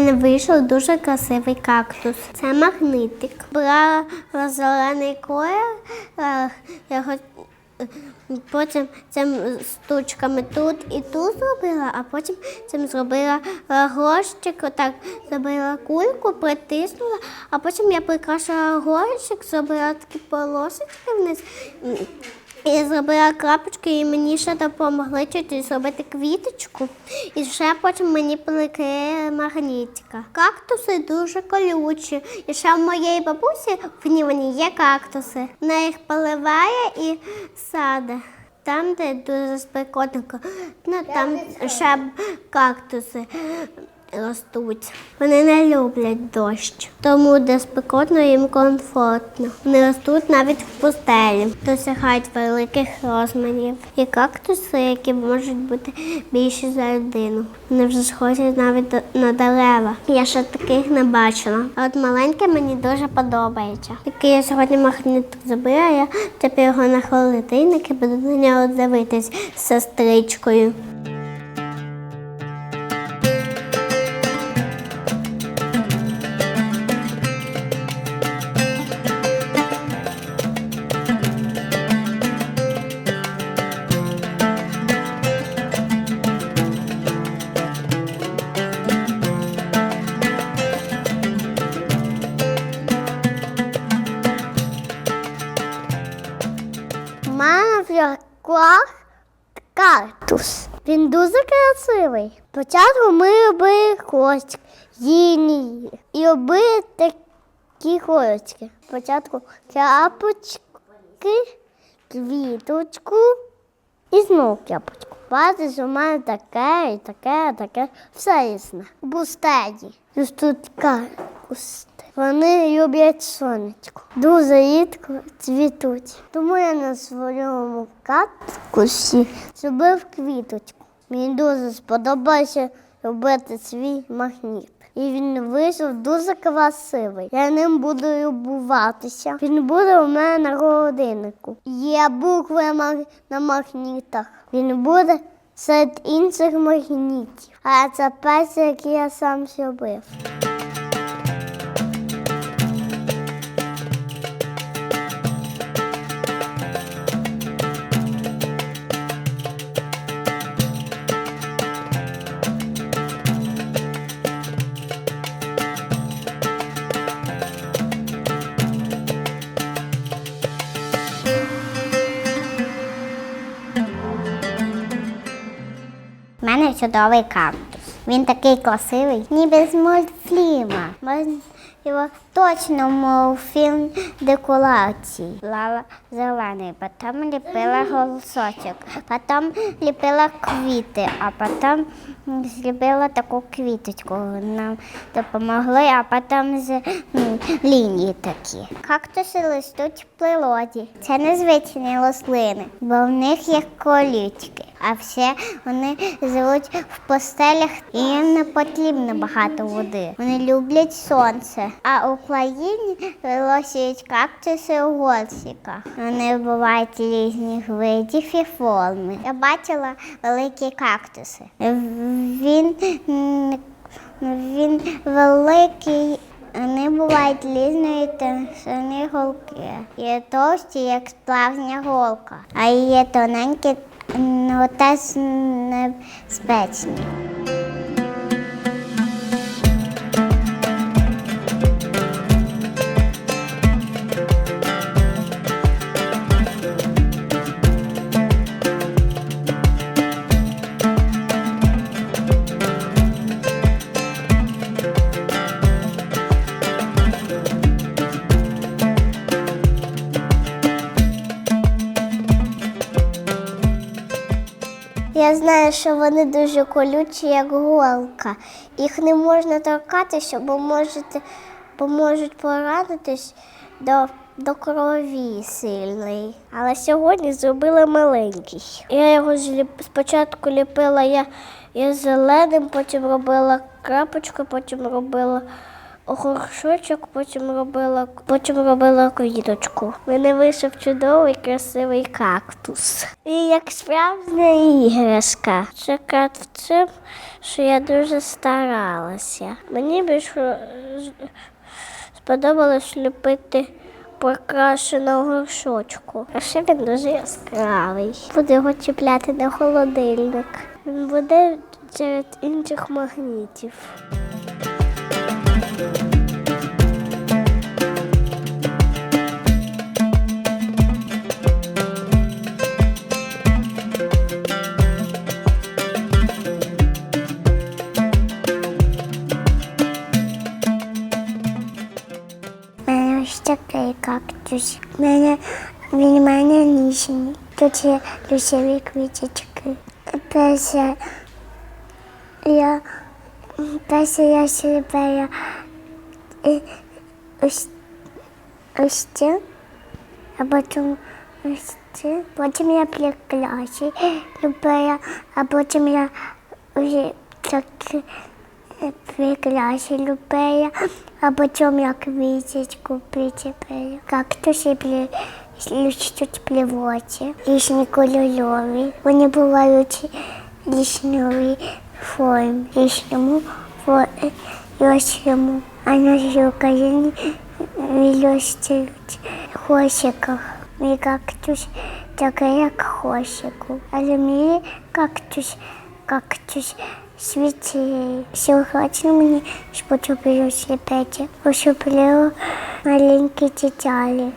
мене вийшов дуже красивий кактус. Це магнитик. Брала зелений колір, е, я е, потім цим штучками тут і тут зробила, а потім цим зробила е, горщик, отак зробила кульку, притиснула, а потім я прикрашила горщик, зробила такі полосочки вниз. І зробила крапочки, і мені ще допомогли чуть зробити квіточку. І ще потім мені приклеїли магнітика. Кактуси дуже колючі. І ще в моєї бабусі в Гнівані є кактуси. Вона їх поливає і саде. Там, де дуже спекотненько, ну, там ще кактуси ростуть. Вони не люблять дощ, тому де спекотно їм комфортно. Вони ростуть навіть в пустелі, досягають великих розмірів. І кактуси, які можуть бути більші за людину. Вони вже схожі навіть на дерева. Я ще таких не бачила. А от маленьке мені дуже подобається. Такий я сьогодні магнітик зробила, я тепер його на холодильник і буду на нього дивитись з сестричкою. Мене в руках кактус. Він дуже красивий. Спочатку ми робили хвостик, лінії і робили такі хвостики. Спочатку крапочки, квіточку і знову крапочку. Бачиш, у мене таке і таке, таке. Все різне. Бустеді. Тут кактус. Вони люблять сонечко. Дуже рідко цвітуть. Тому я на своєму кактусі зробив квіточку. Мені дуже сподобалося робити свій магніт. І він вийшов дуже красивий. Я ним буду любуватися. Він буде у мене на годиннику. Є букви на магнітах. Він буде серед інших магнітів. А це перший, який я сам зробив. Чудовий кактус. Він такий красивий, ніби з мультфільма. Можна його точно в мультфільм декорації. Лала зелений, потім ліпила голосочок, потім ліпила квіти, а потім зробила таку квіточку. Нам допомогли, а потім з лінії такі. Кактуси ростуть в природі. Це незвичні рослини, бо в них є колючки. А все вони живуть в постелях і їм не потрібно багато води. Вони люблять сонце. А в Україні вирощують кактуси у горщиках. Вони бувають різних видів і форми. Я бачила великі кактуси. Він, він великий. Вони бувають різної товщини голки. Є товсті, як справжня голка, а є тоненькі, ну теж небезпечні. Я знаю, що вони дуже колючі, як голка. Їх не можна торкатися, бо можете, бо можуть поранитись до, до крові сильної. Але сьогодні зробила маленький. Я його зліп... спочатку ліпила я, я зеленим, потім робила крапочку, потім робила горшочок, потім робила, потім робила квіточку. Мене вийшов чудовий красивий кактус. І як справжня іграшка. Секрет в цим, що я дуже старалася. Мені більше сподобалось ліпити прикрашеного горшочку. А ще він дуже яскравий. Буду його чіпляти на холодильник. Він буде серед інших магнітів. У мене ось такий кактус. У мене він у мене ніжний. Тут є люсові квіточки. Перше я перше я сліпила і ось а потім ось. Потім я прикраси любила, а потім я вже такі прикраси любила, а потім я квіточку причепила. Кактуси при ростуть плівоті, різні кольорові. Вони бувають різної форми, різному розміру. А наші Україні виростають хосиках. Мій кактус такий, як хосику. Але мій кактус, кактус світлий. Сьогодні мені сподобалося сліпити. Особливо маленькі деталі.